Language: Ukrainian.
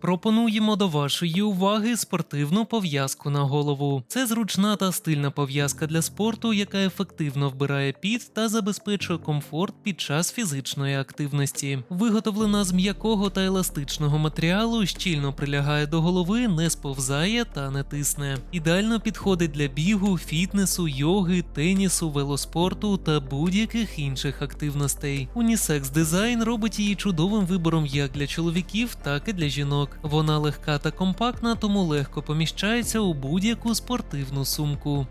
Пропонуємо до вашої уваги спортивну пов'язку на голову. Це зручна та стильна пов'язка для спорту, яка ефективно вбирає піт та забезпечує комфорт під час фізичної активності. Виготовлена з м'якого та еластичного матеріалу, щільно прилягає до голови, не сповзає та не тисне. Ідеально підходить для бігу, фітнесу, йоги, тенісу, велоспорту та будь-яких інших активностей. Унісекс дизайн робить її чудовим вибором як для чоловіків, так і для жінок. Вона легка та компактна, тому легко поміщається у будь-яку спортивну сумку.